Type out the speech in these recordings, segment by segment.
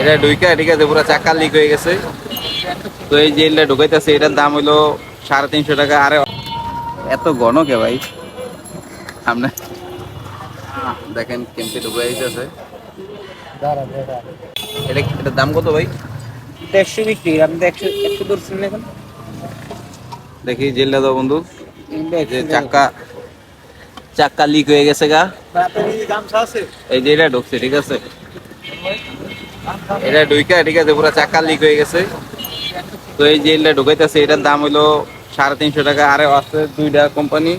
এটা ঢুইকা ঠিক আছে পুরো চাকা লিক হয়ে গেছে। তো এই জেলটা ঢুকাইতেছে এটার দাম হইল সাড়ে তিনশো টাকা। আরে এত ঘন কে ভাই? সামনে। দেখেন কেমতে ঢুকাই দিতেছে এটা এটার দাম কত ভাই? দেড়শো বিক্রি আপনি তো একশো একশো ধরছেন এখন। দেখি জেলটা দাও বন্ধু। যে চাক্কা চাক্কা লিক হয়ে গেছে গা। এই যে এটা ঢুকছে ঠিক আছে। এটা ঢুইকা ঠিক আছে পুরো চাক্কা লিক হয়ে গেছে। তো এই জেলটা ঢুকাইতেছে এটার দাম হইল সাড়ে তিনশো টাকা। আরে আছে দুইটা কোম্পানি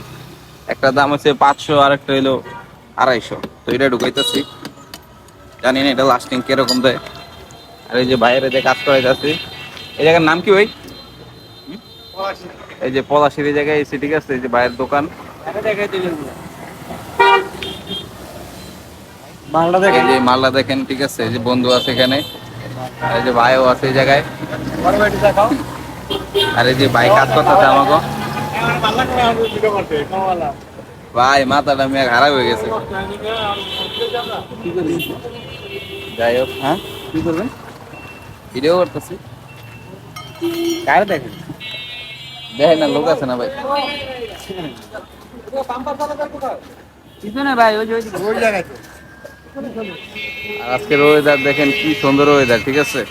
একটা দাম হচ্ছে পাঁচশো আর একটা হইল আড়াইশো। তো এটা ঢুকাইতেছি। জানি না এটা লাস্টিং কীরকম দেয়। আর এই যে বাইরে যে কাজ করা যাচ্ছে এই জায়গার নাম কি ভাই? এই যে পলাশির এই জায়গায় এসে ঠিক আছে এই যে বাইরের দোকান মালটা এই দেখেন? যে মালটা দেখেন ঠিক আছে এই যে বন্ধু আছে এখানে এই যে ভাইও আছে এই জায়গায়। আর এই যে ভাই কাজ করতেছে আমাকে। ভাই মাথাটা মেয়ে খারাপ হয়ে গেছে। যাই হোক হ্যাঁ? কি করবেন? ভিডিও করতেছি। কার দেখেন? দেখেন না লোক আছে না ভাই? ভাই ওই যে ওই দিকে। আর আজকের ওয়েদার দেখেন কি সুন্দর ওয়েদার ঠিক আছে?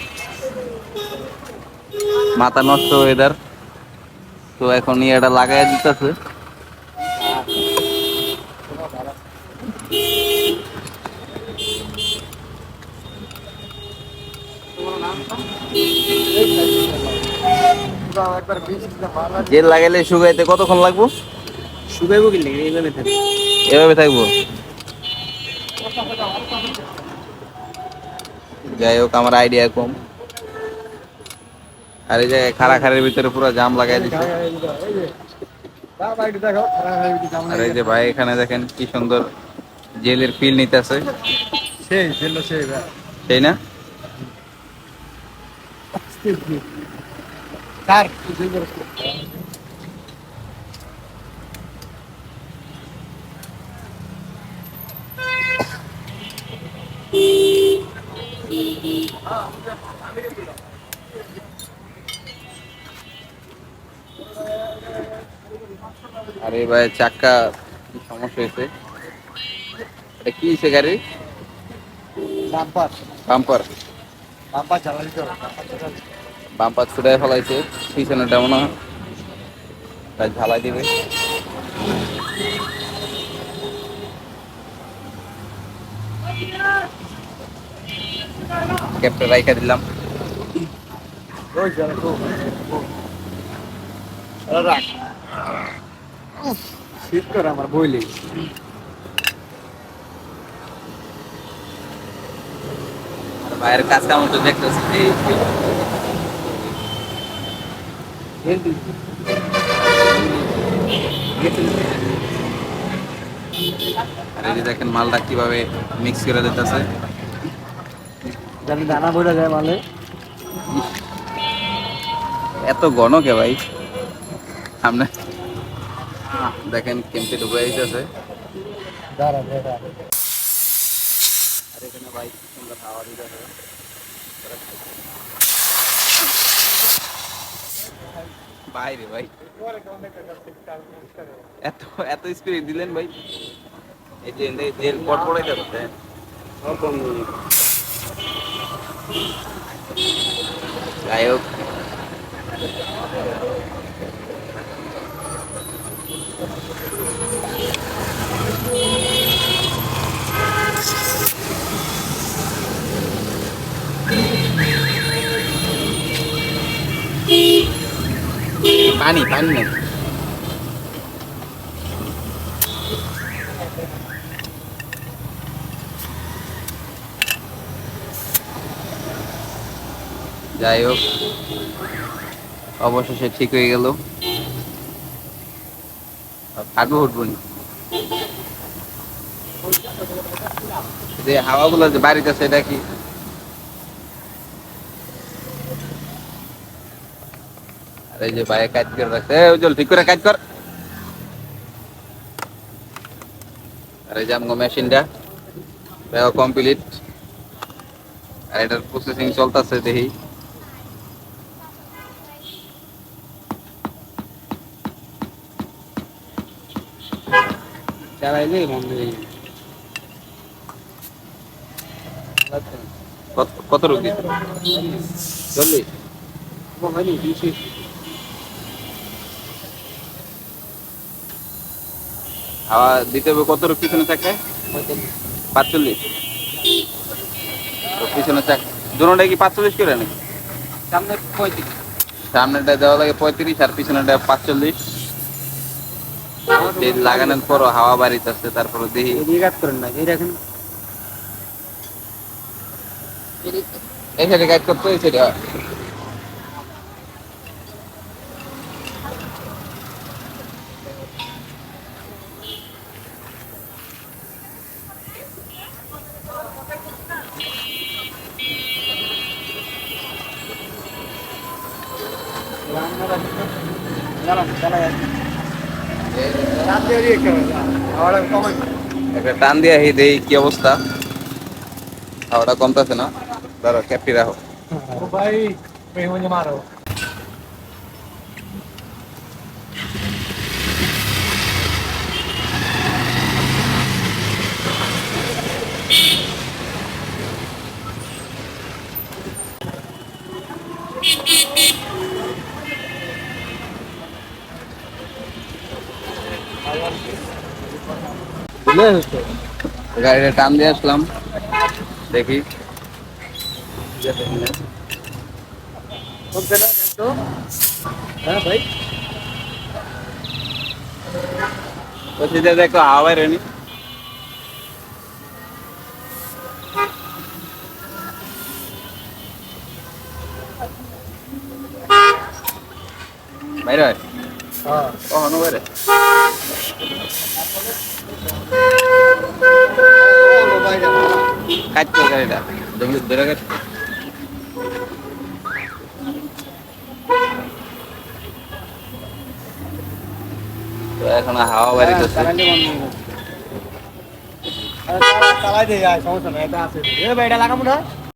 মাথা নষ্ট ওয়েদার তো এখন এটা লাগাই দিতেছে। জেল লাগাইলে শুকাইতে কতক্ষণ লাগবো? শুকাইবো কি লেগে? এইভাবে থাকে এভাবে থাকব? যাই হোক আমার আইডিয়া কম। আর এই জায়গায় খাড়া খাড়ের ভিতরে পুরো জাম লাগাই দিচ্ছে আর এই যে ভাই এখানে দেখেন কি সুন্দর জেলের ফিল নিতেছে। সেই সেই না? কার? আর ভাই চাকা কি সমস্যা হয়েছে? এটা কি হয়েছে গাড়ি? বাম্পার। বাম্পার। বাম্পার তো বাম্পার ছুটাই ফেলাইছে পিছনেটা মনে হয়। তাই ঝালাই দিবে। ক্যাপটা রাইখা দিলাম। শীত করে আমার আর বাইরের কাজ কাম তো দেখতেছি। দেখেন মালটা কীভাবে মিক্স করে দিতেছে। জানি দানা বইলা যায় মানে এত ঘন কে ভাই? সামনে। দেখেন কেমতে ঢুকে দিতেছে দাঁড়া দাঁড়া। আর এখানে ভাই হাওয়া দিতেছে বাইরে ভাই এত এত স্পিড দিলেন ভাই। এই যে এই জেল পট পড়াই যাচ্ছে যাই হোক পানি পানি যাই হোক, অবশেষে ঠিক হয়ে গেল। হাঁটবো উঠবো যে হাওয়াগুলো যে বাড়িতে সেটা কি? আর যে বাইরে কাজ করে রাখছে। উজ্জ্বল, ঠিক করে কাজ কর। আর যে আমগো মেশিনটা কমপ্লিট আর এটার প্রসেসিং চলতেছে, দেখি। চালাইলে বন্ধ হয়ে কত কত রুগী? চল্লিশ। হয়নি দিতে হবে কত রুগী পিছনে চাকায় পাঁচচল্লিশ। পিছনে চাক দুটাই কি পাঁচচল্লিশ করে নাকি? সামনে পঁয়ত্রিশ। সামনেটা দেওয়া লাগে পঁয়ত্রিশ আর পিছনেটা পাঁচচল্লিশ। এই লাগানোর পর হাওয়া বাড়িতেছে তারপরে দেখি। কাজ করেন না এই সাইডে কাজ করতে এই সাইডে একটা টান দিয়ে আহি দেই, কি অবস্থা? হাওয়াটা কমতেছে না? ধরো ক্যাপটি রাখো। ভাই মারো। গাড়িটা টান দিয়ে আসলাম দেখি হ্যাঁ ভাই বলছি যে দেখো হাওয়া বাইরেনি বাইরে হয় হ্যাঁ কখনো বাইরে কাটতো গাড়িটা জঙ্গলি ধরে কাটতো তো এখন হাওয়া বাড়িতেছে চালাইলে বন্ধ হয়ে গেছে চালাই দিয়ে যায় সমস্যা নাই এটা আছে এ ভাই এটা লাগাবো না